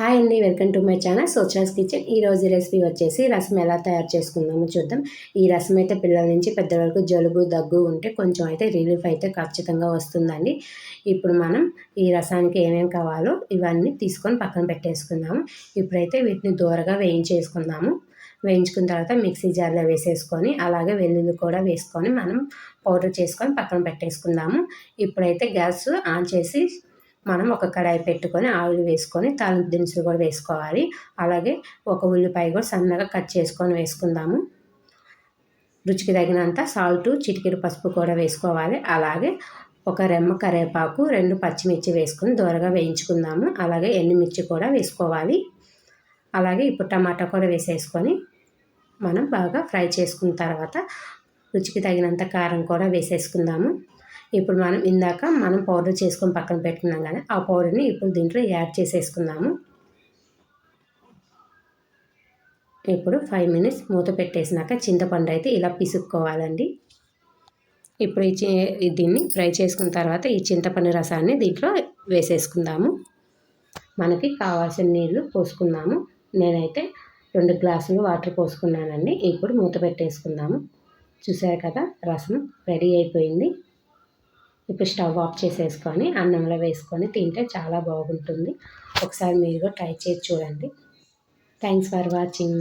Hi అండి welcome to my channel సోచాస్ kitchen. ఈ రోజు రెసిపీ వచ్చేసి రసం ఎలా తయారు చేసుకుందామో చూద్దాం. ఈ రసం అయితే పిల్లల నుంచి పెద్ద వరకు జలుబు దగ్గు ఉంటే కొంచెం అయితే రిలీఫ్ అయితే ఖచ్చితంగా వస్తుందండి. ఇప్పుడు మనం ఈ రసానికి ఏమేమి కావాలో ఇవన్నీ తీసుకొని పక్కన పెట్టేసుకుందాము. ఇప్పుడైతే వీటిని దూరగా వేయించేసుకుందాము. వేయించుకున్న తర్వాత మిక్సీ జార్లో వేసేసుకొని అలాగే వెల్లుల్లి కూడా వేసుకొని మనం పౌడర్ చేసుకొని పక్కన పెట్టేసుకుందాము. ఇప్పుడైతే గ్యాస్ ఆన్ చేసి మనం ఒక కడాయి పెట్టుకొని ఆయిల్ వేసుకొని తాలింపు దినుసులు కూడా వేసుకోవాలి. అలాగే ఒక ఉల్లిపాయ కూడా సన్నగా కట్ చేసుకొని వేసుకుందాము. రుచికి తగినంత సాల్ట్ చిటికెడు పసుపు కూడా వేసుకోవాలి. అలాగే ఒక రెమ్మ కరివేపాకు రెండు పచ్చిమిర్చి వేసుకొని దూరగా వేయించుకుందాము. అలాగే ఎండుమిర్చి కూడా వేసుకోవాలి. అలాగే ఇప్పుడు టమాటా కూడా వేసేసుకొని మనం బాగా ఫ్రై చేసుకున్న తర్వాత రుచికి తగినంత కారం కూడా వేసేసుకుందాము. ఇప్పుడు మనం ఇందాక మనం పౌడర్ చేసుకొని పక్కన పెట్టుకున్నాం కదా ఆ పౌడర్ని ఇప్పుడు దీంట్లో యాడ్ చేసేసుకుందాము. ఇప్పుడు ఫైవ్ మినిట్స్ మూత పెట్టేసినాక చింతపండు అయితే ఇలా పిసుక్కోవాలండి. ఇప్పుడు ఈ దీన్ని ఫ్రై చేసుకున్న తర్వాత ఈ చింతపండు రసాన్ని దీంట్లో వేసేసుకుందాము. మనకి కావాల్సిన నీళ్ళు పోసుకుందాము. నేనైతే రెండు గ్లాసులు వాటర్ పోసుకున్నానండి. ఇప్పుడు మూత పెట్టేసుకుందాము. చూసారు కదా రసం రెడీ అయిపోయింది. ఇప్పుడు స్టవ్ ఆఫ్ చేసేసుకొని అన్నంలో వేసుకొని తింటే చాలా బాగుంటుంది. ఒకసారి మీరు కూడా ట్రై చేసి చూడండి. Thanks for watching